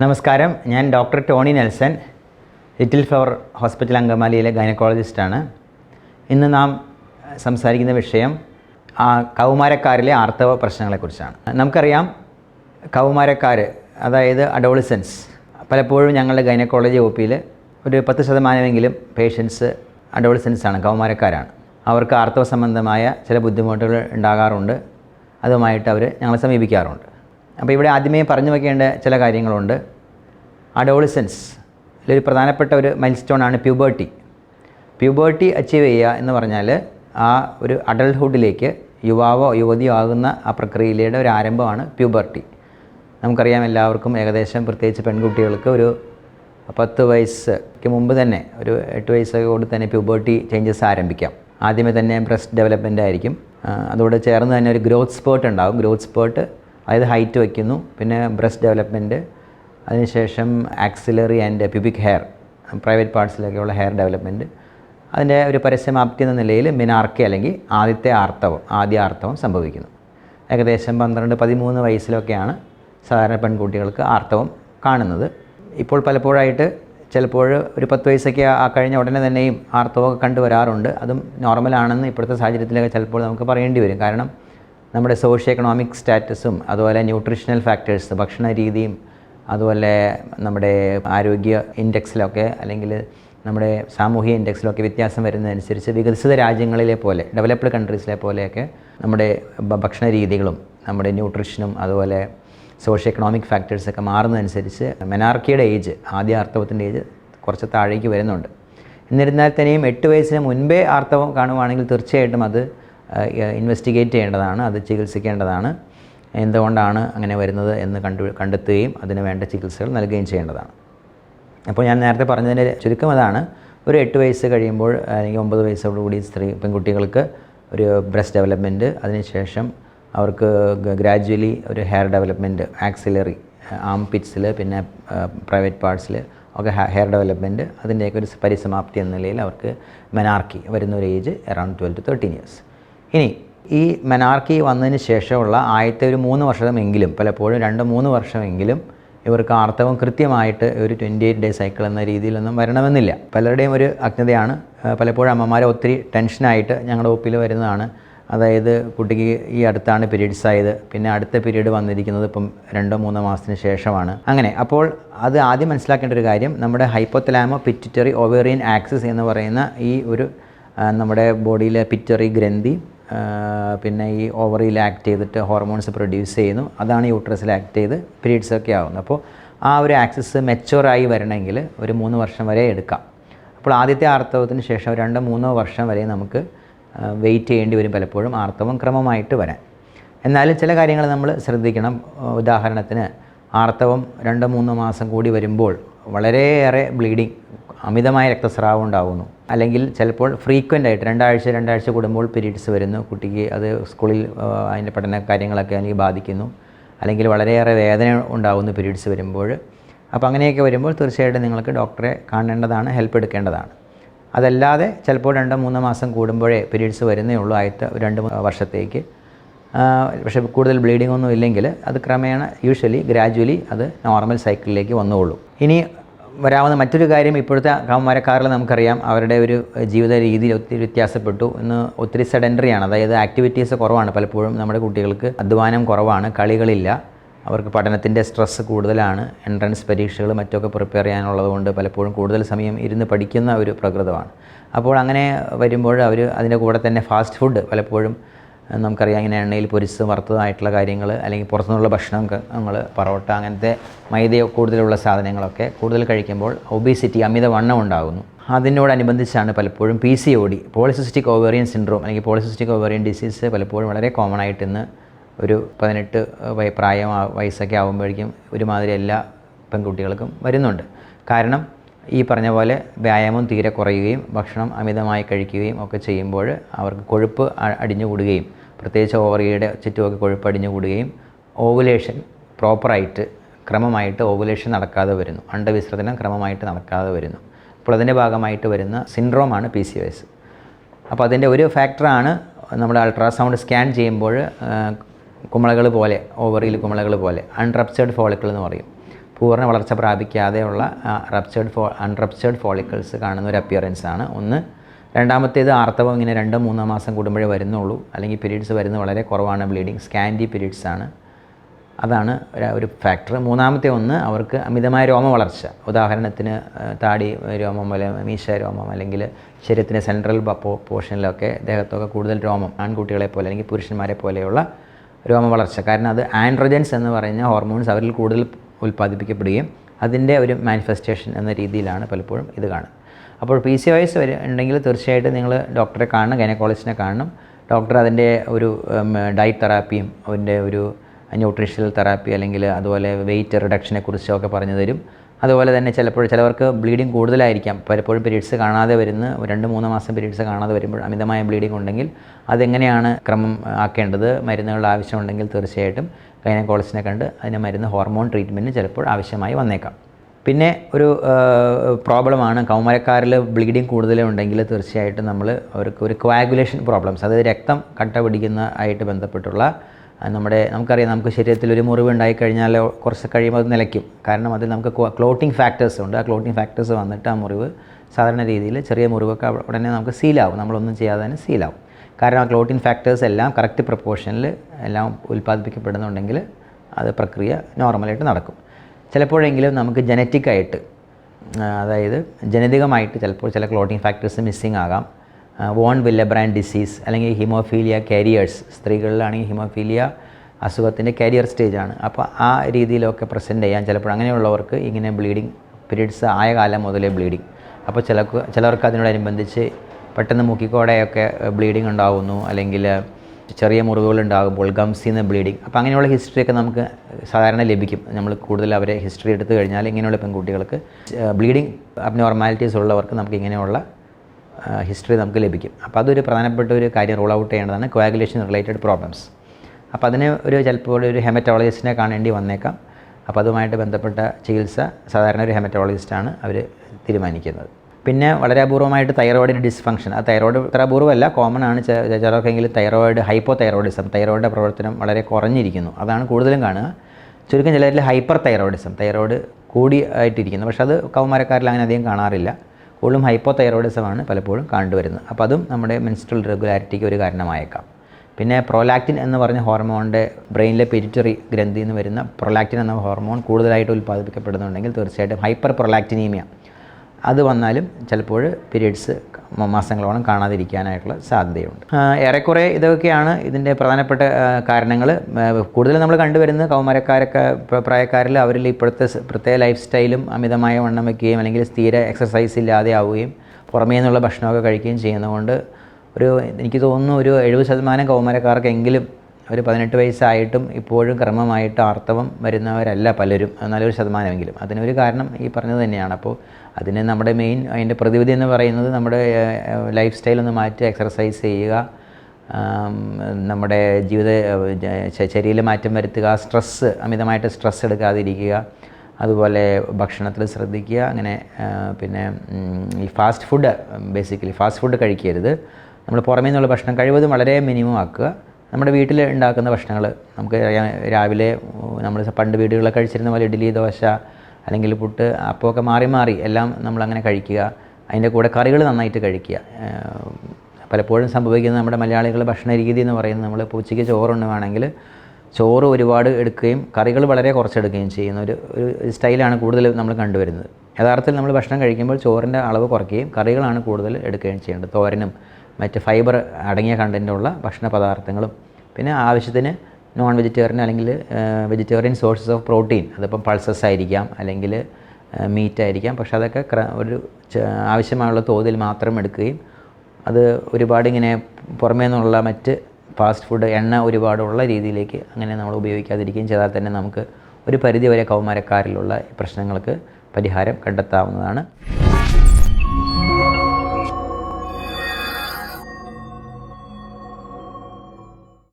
നമസ്കാരം. ഞാൻ doctor Tony Nelson Little Flower Hospital അങ്കമാലിയിലെ ഗൈനക്കോളജിസ്റ്റാണ്. ഇന്ന് നാം സംസാരിക്കുന്ന വിഷയം കൗമാരക്കാരിലെ ആർത്തവ പ്രശ്നങ്ങളെക്കുറിച്ചാണ്. നമുക്കറിയാം കൗമാരക്കാർ അതായത് അഡോളിസൻസ് പലപ്പോഴും ഞങ്ങളുടെ ഗൈനക്കോളജി ഒ പിയിൽ ഒരു പത്ത് ശതമാനമെങ്കിലും പേഷ്യൻസ് അഡോളിസൻസാണ് കൗമാരക്കാരാണ്. അവർക്ക് ആർത്തവ സംബന്ധമായ ചില ബുദ്ധിമുട്ടുകൾ ഉണ്ടാകാറുണ്ട്. അതുമായിട്ട് അവർ ഞങ്ങളെ സമീപിക്കാറുണ്ട്. അപ്പോൾ ഇവിടെ ആദ്യമേ പറഞ്ഞു വയ്ക്കേണ്ട ചില കാര്യങ്ങളുണ്ട്. അഡോളിസൻസ്. ഒരു പ്രധാനപ്പെട്ട ഒരു മൈൽ സ്റ്റോണാണ് പ്യൂബേർട്ടി. പ്യൂബേർട്ടി അച്ചീവ് ചെയ്യുക എന്ന് പറഞ്ഞാൽ ആ ഒരു അഡൾട്ട്ഹുഡിലേക്ക് യുവാവോ യുവതിയോ ആകുന്ന ആ പ്രക്രിയയുടെ ഒരു ആരംഭമാണ് പ്യൂബേർട്ടി. നമുക്കറിയാം എല്ലാവർക്കും ഏകദേശം പ്രത്യേകിച്ച് പെൺകുട്ടികൾക്ക് ഒരു പത്ത് വയസ്സ്ക്ക് മുമ്പ് തന്നെ ഒരു എട്ട് വയസ്സോട് തന്നെ പ്യൂബേർട്ടി ചേഞ്ചസ് ആരംഭിക്കാം. ആദ്യമേ തന്നെ ബ്രസ്റ്റ് ഡെവലപ്മെന്റ് ആയിരിക്കും. അതോട് ചേർന്ന് തന്നെ ഒരു ഗ്രോത്ത് സ്പേർട്ട് ഉണ്ടാകും. ഗ്രോത്ത് സ്പേർട്ട് അതായത് ഹൈറ്റ് വയ്ക്കുന്നു. പിന്നെ ബ്രസ്റ്റ് ഡെവലപ്മെന്റ് അതിനുശേഷം axillary and pubic hair private പാർട്സിലൊക്കെയുള്ള hair development അതിന്റെ ഒരു പരസ്യമാപ്തി എന്ന നിലയിൽ മിനാർക്കി അല്ലെങ്കിൽ ആദ്യത്തെ ആർത്തവം ആദ്യ ആർത്തവം സംഭവിക്കുന്നു. ഏകദേശം പന്ത്രണ്ട് പതിമൂന്ന് വയസ്സിലൊക്കെയാണ് സാധാരണ പെൺകുട്ടികൾക്ക് ആർത്തവം കാണുന്നത്. ഇപ്പോൾ പലപ്പോഴായിട്ട് ചിലപ്പോൾ ഒരു പത്ത് വയസ്സൊക്കെ ആ കഴിഞ്ഞ ഉടനെ തന്നെയും ആർത്തവമൊക്കെ കണ്ടുവരാറുണ്ട് അതും നോർമലാണെന്ന് ഇപ്പോഴത്തെ സാഹചര്യത്തിലൊക്കെ ചിലപ്പോൾ നമുക്ക് പറയേണ്ടി വരും. കാരണം നമ്മുടെ സോഷ്യോ എക്കണോമിക് സ്റ്റാറ്റസും അതുപോലെ ന്യൂട്രീഷണൽ ഫാക്ടേഴ്സ് ഭക്ഷണ രീതിയും അതുപോലെ നമ്മുടെ ആരോഗ്യ ഇൻഡെക്സിലൊക്കെ അല്ലെങ്കിൽ നമ്മുടെ സാമൂഹിക ഇൻഡെക്സിലൊക്കെ വ്യത്യാസം വരുന്നതനുസരിച്ച് വികസിത രാജ്യങ്ങളിലെ പോലെ ഡെവലപ്ഡ് കൺട്രീസിലെ പോലെയൊക്കെ നമ്മുടെ ഭക്ഷണ രീതികളും നമ്മുടെ ന്യൂട്രിഷനും അതുപോലെ സോഷ്യോ എക്കണോമിക് ഫാക്ടേഴ്സൊക്കെ മാറുന്നതനുസരിച്ച് മെനാർക്കിയുടെ ഏജ് ആദ്യ ആർത്തവത്തിന്റെ ഏജ് കുറച്ച് താഴേക്ക് വരുന്നുണ്ട്. എന്നിരുന്നാൽ തന്നെയും എട്ട് വയസ്സിന് മുൻപേ ആർത്തവം കാണുവാണെങ്കിൽ തീർച്ചയായിട്ടും അത് ഇൻവെസ്റ്റിഗേറ്റ് ചെയ്യേണ്ടതാണ് അത് ചികിത്സിക്കേണ്ടതാണ്. എന്തുകൊണ്ടാണ് അങ്ങനെ വരുന്നത് എന്ന് കണ്ടു കണ്ടെത്തുകയും അതിന് വേണ്ട ചികിത്സകൾ നൽകുകയും ചെയ്യേണ്ടതാണ്. അപ്പോൾ ഞാൻ നേരത്തെ പറഞ്ഞതിന്റെ ചുരുക്കം അതാണ്. ഒരു എട്ട് വയസ്സ് കഴിയുമ്പോൾ അല്ലെങ്കിൽ ഒമ്പത് വയസ്സോടുകൂടി സ്ത്രീ പെൺകുട്ടികൾക്ക് ഒരു ബ്രസ്റ്റ് ഡെവലപ്മെന്റ് അതിനുശേഷം അവർക്ക് ഗ്രാജുവലി ഒരു ഹെയർ ഡെവലപ്മെന്റ് ആക്സിലറി ആം പിറ്റ്സിൽ പിന്നെ പ്രൈവറ്റ് പാർട്സിൽ ഒക്കെ ഹെയർ ഡെവലപ്മെന്റ് അതിന്റെയൊക്കെ ഒരു പരിസമാപ്തി എന്ന നിലയിൽ അവർക്ക് മെനാർക്കി വരുന്ന ഒരു age around twelve to thirteen years. ഇനി ഈ മെനാർക്കി വന്നതിന് ശേഷമുള്ള ആദ്യത്തെ ഒരു മൂന്ന് വർഷമെങ്കിലും പലപ്പോഴും രണ്ട് മൂന്ന് വർഷമെങ്കിലും ഇവർക്ക് ആർത്തവം കൃത്യമായിട്ട് ഒരു ട്വന്റി എയ്റ്റ് ഡേ സൈക്കിൾ എന്ന രീതിയിലൊന്നും വരണമെന്നില്ല. പലരുടെയും ഒരു അജ്ഞതയാണ്. പലപ്പോഴും അമ്മമാരെ ഒത്തിരി ടെൻഷനായിട്ട് ഞങ്ങളുടെ ഒപ്പിൽ വരുന്നതാണ്. അതായത് കുട്ടിക്ക് ഈ അടുത്താണ് പീരീഡ്സ് ആയത്. പിന്നെ അടുത്ത പീരീഡ് വന്നിരിക്കുന്നത് ഇപ്പം രണ്ടോ മൂന്നോ മാസത്തിന് ശേഷമാണ്. അങ്ങനെ അപ്പോൾ അത് ആദ്യം മനസ്സിലാക്കേണ്ട ഒരു കാര്യം നമ്മുടെ ഹൈപ്പോത്തലാമോ പിറ്റുറ്ററി ഓവേറിയൻ ആക്സിസ് എന്ന് പറയുന്ന ഈ ഒരു നമ്മുടെ ബോഡിയിലെ പിറ്ററി ഗ്രന്ഥി പിന്നെ ഈ ഓവറിയിൽ ആക്ട് ചെയ്തിട്ട് ഹോർമോൺസ് പ്രൊഡ്യൂസ് ചെയ്യുന്നു. അതാണ് യൂട്രസിൽ ആക്ട് ചെയ്ത് പീരീഡ്സ് ഒക്കെ ആവുന്നത്. അപ്പോൾ ആ ഒരു ആക്സസ് മെച്ചുവറായി വരണമെങ്കിൽ ഒരു മൂന്ന് വർഷം വരെ എടുക്കാം. അപ്പോൾ ആദ്യത്തെ ആർത്തവത്തിന് ശേഷം രണ്ടോ മൂന്നോ വർഷം വരെ നമുക്ക് വെയിറ്റ് ചെയ്യേണ്ടി വരും പലപ്പോഴും ആർത്തവം ക്രമമായിട്ട് വരാൻ. എന്നാലും ചില കാര്യങ്ങൾ നമ്മൾ ശ്രദ്ധിക്കണം. ഉദാഹരണത്തിന് ആർത്തവം രണ്ടോ മൂന്നോ മാസം കൂടി വരുമ്പോൾ വളരെയേറെ ബ്ലീഡിങ് അമിതമായ രക്തസ്രാവം ഉണ്ടാകുന്നു അല്ലെങ്കിൽ ചിലപ്പോൾ ഫ്രീക്വന്റ് ആയിട്ട് രണ്ടാഴ്ച രണ്ടാഴ്ച കൂടുമ്പോൾ പീരീഡ്സ് വരുന്നു. കുട്ടിക്ക് അത് സ്കൂളിൽ അതിന്റെ പഠന കാര്യങ്ങളൊക്കെ അല്ലെങ്കിൽ ബാധിക്കുന്നു. അല്ലെങ്കിൽ വളരെയേറെ വേദന ഉണ്ടാകുന്നു പീരീഡ്സ് വരുമ്പോൾ. അപ്പോൾ അങ്ങനെയൊക്കെ വരുമ്പോൾ തീർച്ചയായിട്ടും നിങ്ങൾക്ക് ഡോക്ടറെ കാണേണ്ടതാണ് ഹെൽപ്പ് എടുക്കേണ്ടതാണ്. അതല്ലാതെ ചിലപ്പോൾ രണ്ടോ മൂന്നോ മാസം കൂടുമ്പോഴേ പീരീഡ്സ് വരുന്നേ ഉള്ളൂ ആദ്യത്തെ രണ്ട് വർഷത്തേക്ക്. പക്ഷേ കൂടുതൽ ബ്ലീഡിംഗ് ഒന്നും ഇല്ലെങ്കിൽ അത് ക്രമേണ യൂഷ്വലി ഗ്രാജുവലി അത് നോർമൽ സൈക്കിളിലേക്ക് വന്നോളൂ. ഇനി വരാവുന്ന മറ്റൊരു കാര്യം ഇപ്പോഴത്തെ കൗമാരക്കാരിൽ നമുക്കറിയാം. അവരുടെ ഒരു ജീവിത രീതിയിൽ ഒത്തിരി വ്യത്യാസപ്പെട്ടു. ഇന്ന് ഒത്തിരി സെഡൻഡറിയാണ്. അതായത് ആക്ടിവിറ്റീസ് കുറവാണ് പലപ്പോഴും നമ്മുടെ കുട്ടികൾക്ക്. അധ്വാനം കുറവാണ്. കളികളില്ല. അവർക്ക് പഠനത്തിന്റെ സ്ട്രെസ്സ് കൂടുതലാണ്. എൻട്രൻസ് പരീക്ഷകൾ മറ്റൊക്കെ പ്രിപ്പയർ ചെയ്യാനുള്ളത് കൊണ്ട് പലപ്പോഴും കൂടുതൽ സമയം ഇരുന്ന് പഠിക്കുന്ന ഒരു പ്രകൃതമാണ്. അപ്പോൾ അങ്ങനെ വരുമ്പോൾ അവർ അതിന്റെ കൂടെ തന്നെ ഫാസ്റ്റ് ഫുഡ് പലപ്പോഴും നമുക്കറിയാം ഇങ്ങനെ എണ്ണയിൽ പൊരിച്ച് വറുത്തതായിട്ടുള്ള കാര്യങ്ങൾ അല്ലെങ്കിൽ പുറത്തുനിന്നുള്ള ഭക്ഷണം നമ്മൾ പറോട്ട അങ്ങനത്തെ മൈദയോ കൂടുതലുള്ള സാധനങ്ങളൊക്കെ കൂടുതൽ കഴിക്കുമ്പോൾ ഒബീസിറ്റി അമിത വണ്ണം ഉണ്ടാകുന്നു. അതിനോടനുബന്ധിച്ചാണ് പലപ്പോഴും P C O D polycystic ovarian syndrome അല്ലെങ്കിൽ പോളിസിസ്റ്റിക് ഓവേറിയൻ ഡിസീസ് പലപ്പോഴും വളരെ കോമൺ ആയിട്ട് ഇന്ന് ഒരു പതിനെട്ട് വയ പ്രായം വയസ്സൊക്കെ ആകുമ്പോഴേക്കും ഒരുമാതിരി എല്ലാ പെൺകുട്ടികൾക്കും വരുന്നുണ്ട്. കാരണം ഈ പറഞ്ഞ പോലെ വ്യായാമം തീരെ കുറയുകയും ഭക്ഷണം അമിതമായി കഴിക്കുകയും ഒക്കെ ചെയ്യുമ്പോൾ അവർക്ക് കൊഴുപ്പ് അടിഞ്ഞുകൂടുകയും പ്രത്യേകിച്ച് ഓവറിയുടെ ചുറ്റുമൊക്കെ കൊഴുപ്പടിഞ്ഞു കൂടുകയും ഓവുലേഷൻ പ്രോപ്പറായിട്ട് ക്രമമായിട്ട് ഓവുലേഷൻ നടക്കാതെ വരുന്നു. അണ്ടവിസർജനം ക്രമമായിട്ട് നടക്കാതെ വരുന്നു. അപ്പോൾ അതിന്റെ ഭാഗമായിട്ട് വരുന്ന സിൻഡ്രോമാണ് പി സി എസ് അപ്പോൾ അതിന്റെ ഒരു ഫാക്ടറാണ് നമ്മൾ അൾട്രാസൗണ്ട് സ്കാൻ ചെയ്യുമ്പോൾ കുമളകൾ പോലെ ഓവറിയിൽ കുമളകൾ പോലെ അൺറപ്ചേർഡ് ഫോളിക്കിൾ എന്ന് പറയും. പൂർണ വളർച്ച പ്രാപിക്കാതെയുള്ള റപ്ചേർഡ് ഫോ അൺറപ്ചേർഡ് ഫോളിക്കിൾസ് കാണുന്ന ഒരു അപ്പിയറൻസ് ആണ്. ഒന്ന് രണ്ടാമത്തേത് ആർത്തവം ഇങ്ങനെ രണ്ടോ മൂന്നോ മാസം കൂടുമ്പോഴേ വരുന്നുള്ളൂ. അല്ലെങ്കിൽ പീരീഡ്സ് വരുന്ന വളരെ കുറവാണ്. ബ്ലീഡിങ് സ്കാൻഡി പീരീഡ്സ് ആണ്. അതാണ് ഒരു- ഫാക്ടർ മൂന്നാമത്തെ ഒന്ന് അവർക്ക് അമിതമായ രോമ വളർച്ച ഉദാഹരണത്തിന് താടി രോമം അല്ലെങ്കിൽ മീശ രോമം അല്ലെങ്കിൽ ശരീരത്തിന്റെ സെൻട്രൽ പോർഷനിലൊക്കെ ദേഹത്തൊക്കെ കൂടുതൽ രോമം ആൺകുട്ടികളെ പോലെ അല്ലെങ്കിൽ പുരുഷന്മാരെ പോലെയുള്ള രോമ വളർച്ച കാരണം അത് ആൻഡ്രജൻസ് എന്ന് പറയുന്ന ഹോർമോൺസ് അവരിൽ കൂടുതൽ ഉൽപ്പാദിപ്പിക്കപ്പെടുകയും അതിന്റെ ഒരു മാനിഫെസ്റ്റേഷൻ എന്ന രീതിയിലാണ് പലപ്പോഴും ഇത് കാണുന്നത്. അപ്പോൾ പി സി വൈസ് വരെ ഉണ്ടെങ്കിൽ തീർച്ചയായിട്ടും നിങ്ങൾ ഡോക്ടറെ കാണണം ഗൈനക്കോളജിസ്റ്റിനെ കാണണം. ഡോക്ടർ അതിന്റെ ഒരു ഡയറ്റ് തെറാപ്പിയും അതിന്റെ ഒരു ന്യൂട്രീഷണൽ തെറാപ്പി അല്ലെങ്കിൽ അതുപോലെ വെയിറ്റ് റിഡക്ഷനെ കുറിച്ചൊക്കെ പറഞ്ഞു തരും. അതുപോലെ തന്നെ ചിലപ്പോൾ ചിലവർക്ക് ബ്ലീഡിങ് കൂടുതലായിരിക്കാം. പലപ്പോഴും പീരീഡ്സ് കാണാതെ വരുന്ന രണ്ട് മൂന്ന് മാസം പീരീഡ്സ് കാണാതെ വരുമ്പോൾ അമിതമായ ബ്ലീഡിംഗ് ഉണ്ടെങ്കിൽ അതെങ്ങനെയാണ് ക്രമം ആക്കേണ്ടത്? മരുന്നുകളുടെ ആവശ്യമുണ്ടെങ്കിൽ തീർച്ചയായിട്ടും ഗൈനക്കോളജിനെ കണ്ട് അതിന് മരുന്ന് ഹോർമോൺ ട്രീറ്റ്മെന്റ് ചിലപ്പോൾ ആവശ്യമായി വന്നേക്കാം. പിന്നെ ഒരു പ്രോബ്ലമാണ് കൗമാരക്കാരിൽ ബ്ലീഡിങ് കൂടുതലുണ്ടെങ്കിൽ തീർച്ചയായിട്ടും നമ്മൾ അവർക്ക് ഒരു ക്വാഗുലേഷൻ പ്രോബ്ലംസ് അതായത് രക്തം കട്ട പിടിക്കുന്ന ആയിട്ട് ബന്ധപ്പെട്ടുള്ള നമ്മുടെ നമുക്കറിയാം നമുക്ക് ശരീരത്തിൽ ഒരു മുറിവ് ഉണ്ടായിക്കഴിഞ്ഞാൽ കുറച്ച് കഴിയുമ്പോൾ അത് നിലയ്ക്കും. കാരണം അതിൽ നമുക്ക് ക്ലോട്ടിംഗ് ഫാക്ടേഴ്സ് ഉണ്ട്. ആ ക്ലോട്ടിംഗ് ഫാക്ടേഴ്സ് വന്നിട്ട് ആ മുറിവ് സാധാരണ രീതിയിൽ ചെറിയ മുറിവൊക്കെ ഉടനെ നമുക്ക് സീലാവും നമ്മളൊന്നും ചെയ്യാതെ തന്നെ സീലാവും കാരണം ആ ക്ലോട്ടിംഗ് ഫാക്ടേഴ്സ് എല്ലാം കറക്റ്റ് പ്രപ്പോർഷനിൽ എല്ലാം ഉൽപ്പാദിപ്പിക്കപ്പെടുന്നുണ്ടെങ്കിൽ അത് പ്രക്രിയ നോർമലായിട്ട് നടക്കും. ചിലപ്പോഴെങ്കിലും നമുക്ക് ജനറ്റിക്കായിട്ട് അതായത് ജനിതകമായിട്ട് ചിലപ്പോൾ ചില ക്ലോട്ടിംഗ് ഫാക്ടേഴ്സ് മിസ്സിങ് ആകാം. വോൺ വില്ലബ്രാൻഡ് ഡിസീസ് അല്ലെങ്കിൽ ഹിമോഫീലിയ കാരിയേഴ്സ് സ്ത്രീകളിലാണെങ്കിൽ ഹിമോഫീലിയ അസുഖത്തിന്റെ കാരിയർ സ്റ്റേജാണ് അപ്പോൾ ആ രീതിയിലൊക്കെ പ്രസന്റ് ചെയ്യാൻ ചിലപ്പോൾ അങ്ങനെയുള്ളവർക്ക് ഇങ്ങനെ ബ്ലീഡിങ് പീരീഡ്സ് ആയ കാലം മുതലേ ബ്ലീഡിങ് അപ്പോൾ ചിലർക്ക് ചിലർക്ക് അതിനോടനുബന്ധിച്ച് പെട്ടെന്ന് മുക്കിക്കോടെയൊക്കെ ബ്ലീഡിങ് ഉണ്ടാകുന്നു അല്ലെങ്കിൽ ചെറിയ മുറിവുകൾ ഉണ്ടാകുമ്പോൾ ഗംസിൽ നിന്ന് ബ്ലീഡിങ്. അപ്പോൾ അങ്ങനെയുള്ള ഹിസ്റ്ററിയൊക്കെ നമുക്ക് സാധാരണ ലഭിക്കും. നമ്മൾ കൂടുതൽ അവരെ ഹിസ്റ്ററി എടുത്തു കഴിഞ്ഞാൽ ഇങ്ങനെയുള്ള പെൺകുട്ടികൾക്ക് ബ്ലീഡിങ് അബ്നോർമാലിറ്റീസ് ഉള്ളവർക്ക് നമുക്ക് ഇങ്ങനെയുള്ള ഹിസ്റ്ററി നമുക്ക് ലഭിക്കും. അപ്പോൾ അതൊരു പ്രധാനപ്പെട്ട ഒരു കാര്യം റൂൾ ഔട്ട് ചെയ്യേണ്ടതാണ് കോയാഗുലേഷൻ റിലേറ്റഡ് പ്രോബ്ലംസ് അപ്പോൾ അതിന് ഒരു ചിലപ്പോൾ ഒരു ഹെമറ്റോളജിസ്റ്റിനെ കാണേണ്ടി വന്നേക്കാം. അപ്പോൾ അതുമായിട്ട് ബന്ധപ്പെട്ട ചികിത്സ സാധാരണ ഒരു ഹെമറ്റോളജിസ്റ്റാണ് അവർ തീരുമാനിക്കുന്നത്. പിന്നെ വളരെ അപൂർവമായിട്ട് തൈറോയിഡിന്റെ ഡിസ്ഫങ്ഷൻ ആ തൈറോയിഡ് ഇത്ര അപൂർവമല്ല കോമൺ ആണ്. ചിലർക്കെങ്കിലും തൈറോയിഡ് ഹൈപ്പോ തൈറോയിഡിസം തൈറോയിഡിന്റെ പ്രവർത്തനം വളരെ കുറഞ്ഞിരിക്കുന്നു. അതാണ് കൂടുതലും കാണുക. ചുരുക്കം ചിലരിൽ ഹൈപ്പർ തൈറോയിഡിസം തൈറോയിഡ് കൂടി ആയിട്ടിരിക്കുന്നു. പക്ഷേ അത് കൗമാരക്കാരിൽ അങ്ങനെ അധികം കാണാറില്ല. കൂടുതലും ഹൈപ്പോ തൈറോയിഡിസമാണ് പലപ്പോഴും കണ്ടുവരുന്നത്. അപ്പോൾ അതും നമ്മുടെ മെൻസ്ട്രൽ റെഗുലാരിറ്റിക്ക് ഒരു കാരണമായേക്കാം. പിന്നെ പ്രൊലാക്റ്റിൻ എന്ന് പറഞ്ഞ ഹോർമോണിന്റെ ബ്രെയിനിലെ പെരിറ്ററി ഗ്രന്ഥിയിൽ നിന്ന് വരുന്ന പ്രൊലാക്റ്റിൻ എന്ന ഹോർമോൺ കൂടുതലായിട്ട് ഉൽപ്പാദിപ്പിക്കപ്പെടുന്നുണ്ടെങ്കിൽ തീർച്ചയായിട്ടും ഹൈപ്പർ പ്രൊലാക്റ്റിനീമിയ അത് വന്നാലും ചിലപ്പോൾ പീരീഡ്സ് മാസങ്ങളോളം കാണാതിരിക്കാനായിട്ടുള്ള സാധ്യതയുണ്ട്. ഏറെക്കുറെ ഇതൊക്കെയാണ് ഇതിന്റെ പ്രധാനപ്പെട്ട കാരണങ്ങൾ. കൂടുതൽ നമ്മൾ കണ്ടുവരുന്നത് കൗമാരക്കാരൊക്കെ പ്ര- പ്രായക്കാരിൽ അവരിൽ ഇപ്പോഴത്തെ പ്രത്യേക ലൈഫ് സ്റ്റൈലും അമിതമായ വണ്ണം വയ്ക്കുകയും അല്ലെങ്കിൽ സ്ഥിര എക്സസൈസ് ഇല്ലാതെ ആവുകയും പുറമേ നിന്നുള്ള ഭക്ഷണമൊക്കെ കഴിക്കുകയും ചെയ്യുന്നതുകൊണ്ട് ഒരു എനിക്ക് തോന്നുന്നു ഒരു എഴുപത് ശതമാനം കൗമാരക്കാർക്കെങ്കിലും ഒരു പതിനെട്ട് വയസ്സായിട്ടും ഇപ്പോഴും ക്രമമായിട്ട് ആർത്തവം വരുന്നവരല്ല പലരും. നല്ലൊരു ശതമാനമെങ്കിലും. അതിനൊരു കാരണം ഈ പറഞ്ഞത് തന്നെയാണ്. അപ്പോൾ അതിന് നമ്മുടെ മെയിൻ അതിന്റെ പ്രതിവിധി എന്ന് പറയുന്നത് നമ്മുടെ ലൈഫ് സ്റ്റൈൽ ഒന്ന് മാറ്റി എക്സർസൈസ് ചെയ്യുക. നമ്മുടെ ജീവിത ശരീരം മാറ്റം വരുത്തുക. സ്ട്രെസ്സ് അമിതമായിട്ട് സ്ട്രെസ് എടുക്കാതിരിക്കുക. അതുപോലെ ഭക്ഷണത്തിൽ ശ്രദ്ധിക്കുക. അങ്ങനെ പിന്നെ ഈ fast food basically fast food കഴിക്കരുത്. നമ്മൾ പുറമേ നിന്നുള്ള ഭക്ഷണം കഴിവതും വളരെ മിനിമം ആക്കുക. നമ്മുടെ വീട്ടിൽ ഉണ്ടാക്കുന്ന ഭക്ഷണങ്ങൾ. നമുക്ക് രാവിലെ നമ്മൾ പണ്ട് വീടുകളിൽ കഴിച്ചിരുന്ന പോലെ ഇഡ്ഡലി ദോശ അല്ലെങ്കിൽ പുട്ട് അപ്പമൊക്കെ മാറി മാറി എല്ലാം നമ്മളങ്ങനെ കഴിക്കുക. അതിന്റെ കൂടെ കറികൾ നന്നായിട്ട് കഴിക്കുക. പലപ്പോഴും സംഭവിക്കുന്ന നമ്മുടെ മലയാളികളുടെ ഭക്ഷണ രീതി എന്ന് പറയുന്നത് നമ്മൾ ഉച്ചയ്ക്ക് ചോറുണ്ണുവാണെങ്കിൽ ചോറ് ഒരുപാട് എടുക്കുകയും കറികൾ വളരെ കുറച്ചെടുക്കുകയും ചെയ്യുന്ന ഒരു ഒരു സ്റ്റൈലാണ് കൂടുതൽ നമ്മൾ കണ്ടുവരുന്നത്. യഥാർത്ഥത്തിൽ നമ്മൾ ഭക്ഷണം കഴിക്കുമ്പോൾ ചോറിന്റെ അളവ് കുറയ്ക്കുകയും കറികളാണ് കൂടുതൽ എടുക്കുകയും ചെയ്യേണ്ടത്. തോരനും മറ്റ് ഫൈബർ അടങ്ങിയ കണ്ടന്റുള്ള ഭക്ഷണ പദാർത്ഥങ്ങളും പിന്നെ ആവശ്യത്തിന് നോൺ വെജിറ്റേറിയൻ അല്ലെങ്കിൽ വെജിറ്റേറിയൻ സോഴ്സസ് ഓഫ് പ്രോട്ടീൻ അതിപ്പം പൾസസ് ആയിരിക്കാം അല്ലെങ്കിൽ മീറ്റ് ആയിരിക്കാം. പക്ഷെ അതൊക്കെ ഒരു ആവശ്യമായുള്ള തോതിൽ മാത്രം എടുക്കുകയും അത് ഒരുപാട് ഇങ്ങനെ പുറമേ നിന്നുള്ള മറ്റ് ഫാസ്റ്റ് ഫുഡ് എണ്ണ ഒരുപാടുള്ള രീതിയിലേക്ക് അങ്ങനെ നമ്മൾ ഉപയോഗിക്കാതിരിക്കുകയും ചെയ്താൽ തന്നെ നമുക്ക് ഒരു പരിധിവരെ കൗമാരക്കാരിലുള്ള പ്രശ്നങ്ങൾക്ക് പരിഹാരം കണ്ടെത്താവുന്നതാണ്.